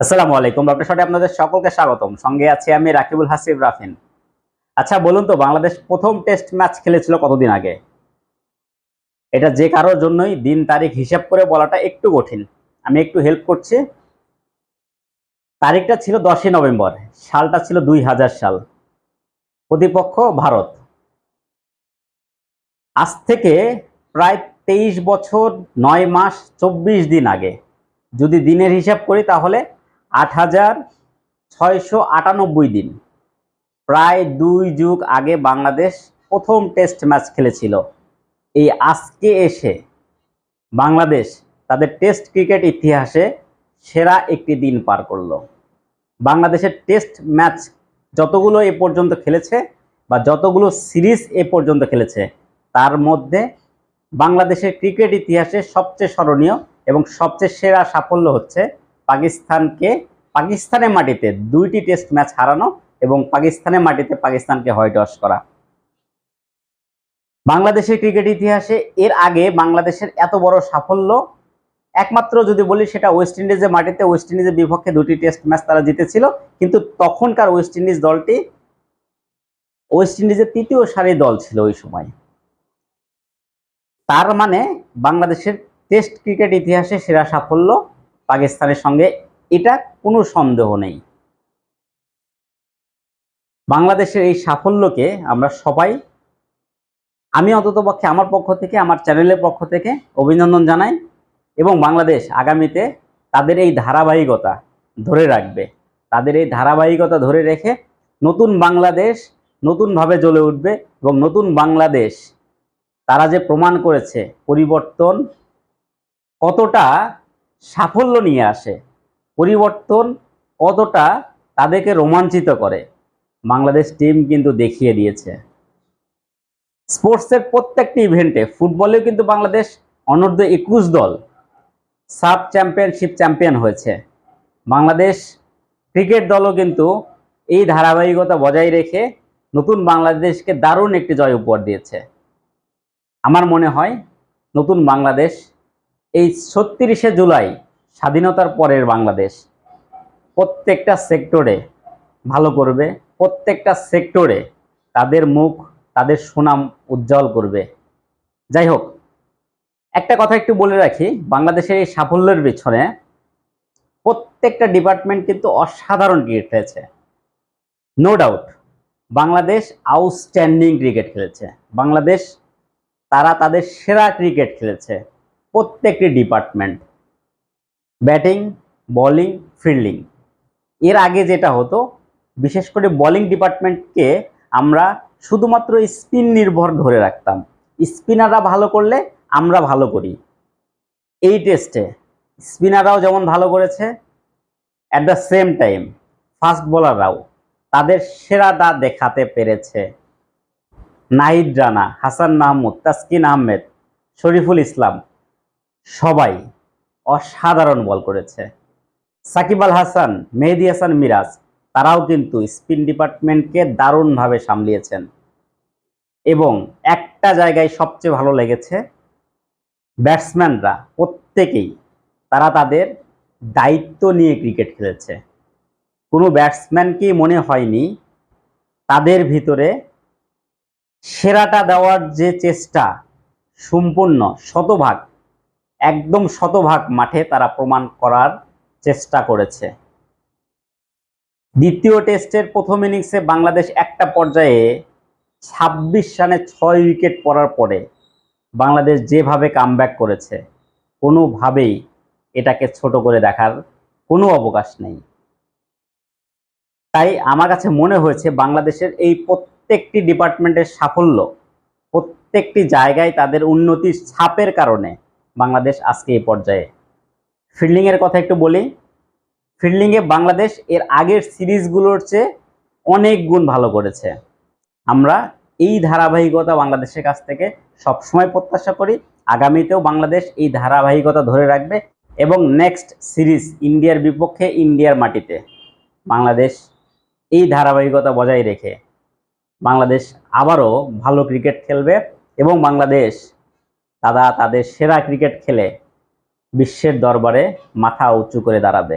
আসসালামু আলাইকুম, ডক্টর শটে আপনাদের সকলকে স্বাগতম। সঙ্গে আছি আমি রাকিবুল হাসিব রাফিন। আচ্ছা বলুন তো, বাংলাদেশ প্রথম টেস্ট ম্যাচ খেলেছিল কতদিন আগে? এটা যে কারোর জন্যই দিন, তারিখ হিসাব করে বলাটা একটু কঠিন। আমি একটু হেল্প করছি। তারিখটা ছিল দশই নভেম্বর, সালটা ছিল দুই হাজার সাল। প্রতিপক্ষ ভারত। আজ থেকে প্রায় তেইশ বছর, নয় মাস, চব্বিশ দিন আগে। যদি দিনের হিসাব করি তাহলে আট হাজার ছয়শো আটানব্বই দিন। প্রায় দুই যুগ আগে বাংলাদেশ প্রথম টেস্ট ম্যাচ খেলেছিল। এই আজকে এসে বাংলাদেশ তাদের টেস্ট ক্রিকেট ইতিহাসে সেরা একটি দিন পার করল। বাংলাদেশের টেস্ট ম্যাচ যতগুলো এ পর্যন্ত খেলেছে বা যতগুলো সিরিজ এ পর্যন্ত খেলেছে, তার মধ্যে বাংলাদেশের ক্রিকেট ইতিহাসে সবচেয়ে স্মরণীয় এবং সবচেয়ে সেরা সাফল্য হচ্ছে পাকিস্তানকে, পাকিস্তানের মাটিতে দুইটি টেস্ট ম্যাচ হারানো এবং পাকিস্তানের মাটিতে পাকিস্তানকে হোয়াইট ওয়াশ করা। বাংলাদেশের ক্রিকেট ইতিহাসে এর আগে বাংলাদেশের এত বড় সাফল্য, একমাত্র যদি বলি সেটা ওয়েস্ট ইন্ডিজের মাটিতে ওয়েস্ট ইন্ডিজের বিপক্ষে দুটি টেস্ট ম্যাচ তারা জিতেছিল, কিন্তু তখনকার ওয়েস্ট ইন্ডিজ দলটি ওয়েস্ট ইন্ডিজের তৃতীয় সারির দল ছিল ওই সময়। তার মানে বাংলাদেশের টেস্ট ক্রিকেট ইতিহাসে সেরা সাফল্য পাকিস্তানের সঙ্গে, এটা কোনো সন্দেহ নেই। বাংলাদেশের এই সাফল্যকে আমরা সবাই, আমি অন্ততপক্ষে আমার পক্ষ থেকে, আমার চ্যানেলের পক্ষ থেকে অভিনন্দন জানাই এবং বাংলাদেশ আগামীতে তাদের এই ধারাবাহিকতা ধরে রাখবে। তাদের এই ধারাবাহিকতা ধরে রেখে নতুন বাংলাদেশ নতুনভাবে জ্বলে উঠবে এবং নতুন বাংলাদেশ, তারা যে প্রমাণ করেছে পরিবর্তন কতটা সাফল্য নিয়ে আসে। পরিবর্তন কতটা তাদেরকে রোমাঞ্চিত করে, বাংলাদেশ টিম কিন্তু দেখিয়ে দিয়েছে। স্পোর্টসের প্রত্যেকটি ইভেন্টে ফুটবলেও কিন্তু বাংলাদেশ অনূর্ধ্ব একুশ দল সাব চ্যাম্পিয়নশিপ চ্যাম্পিয়ন হয়েছে। বাংলাদেশ ক্রিকেট দলও কিন্তু এই ধারাবাহিকতা বজায় রেখে নতুন বাংলাদেশকে দারুণ একটি জয় উপহার দিয়েছে। আমার মনে হয় নতুন বাংলাদেশ এই ছত্রিশে জুলাই স্বাধীনতার পরের বাংলাদেশ। প্রত্যেকটা সেক্টরে ভালো করবে, প্রত্যেকটা সেক্টরে তাদের মুখ, তাদের সুনাম উজ্জ্বল করবে। যাই হোক, একটা কথা একটু বলে রাখি, বাংলাদেশের এই সাফল্যের পেছনে প্রত্যেকটা ডিপার্টমেন্ট কিন্তু অসাধারণ ক্রিকেট খেলেছে। No doubt Bangladesh outstanding cricket খেলেছে। বাংলাদেশ, তারা তাদের সেরা ক্রিকেট খেলেছে। প্রত্যেকটি ডিপার্টমেন্ট ব্যাটিং বোলিং ফিল্ডিং এর আগে যেটা হতো, বিশেষ করে বোলিং ডিপার্টমেন্টকে আমরা শুধুমাত্র স্পিন নির্ভর ধরে রাখতাম। স্পিনাররা ভালো করলে আমরা ভালো করি। এই টেস্টে স্পিনাররাও যেমন ভালো করেছে at the same time fast বোলাররাও তাদের সেরাটা দেখাতে পেরেছে। নাহিদ রানা, হাসান মাহমুদ, তাসকিন আহমেদ, শরীফুল ইসলাম সবাই অসাধারণ বল করেছে। সাকিব আল হাসান, মেহেদি হাসান, মিরাজ, তারাও কিন্তু স্পিন ডিপার্টমেন্টকে দারুণভাবে সামলিয়েছেন। এবং একটা জায়গায় সবচেয়ে ভালো লেগেছে, ব্যাটসম্যানরা প্রত্যেকেই তারা তাদের দায়িত্ব নিয়ে ক্রিকেট খেলেছে। কোনো ব্যাটসম্যানকেই মনে হয়নি তাদের ভিতরে সেরাটা দেওয়ার যে চেষ্টা সম্পূর্ণ শতভাগ একদম শতভাগ মাঠে তারা প্রমাণ করার চেষ্টা করেছে। দ্বিতীয় টেস্টের প্রথম ইনিংসে বাংলাদেশ একটা পর্যায়ে ছাব্বিশ রানে ছয় উইকেট পড়ার পরে বাংলাদেশ যেভাবে কামব্যাক করেছে, কোনোভাবেই এটাকে ছোট করে দেখার কোনো অবকাশ নেই। তাই আমার কাছে মনে হয়েছে বাংলাদেশের এই প্রত্যেকটি ডিপার্টমেন্টের সাফল্য প্রত্যেকটি জায়গায় তাদের উন্নতির ছাপের কারণে বাংলাদেশ আজকে এই পর্যায়ে। ফিল্ডিংয়ের কথা একটু বলি। ফিল্ডিংয়ে বাংলাদেশ এর আগের সিরিজগুলোর চেয়ে অনেক গুণ ভালো করেছে। আমরা এই ধারাবাহিকতা বাংলাদেশের কাছ থেকে সবসময় প্রত্যাশা করি, আগামীতেও বাংলাদেশ এই ধারাবাহিকতা ধরে রাখবে এবং নেক্সট সিরিজ ইন্ডিয়ার বিপক্ষে ইন্ডিয়ার মাটিতে বাংলাদেশ এই ধারাবাহিকতা বজায় রেখে বাংলাদেশ আবারও ভালো ক্রিকেট খেলবে এবং বাংলাদেশ তারা তাদের সেরা ক্রিকেট খেলে বিশ্বের দরবারে মাথা উঁচু করে দাঁড়াবে।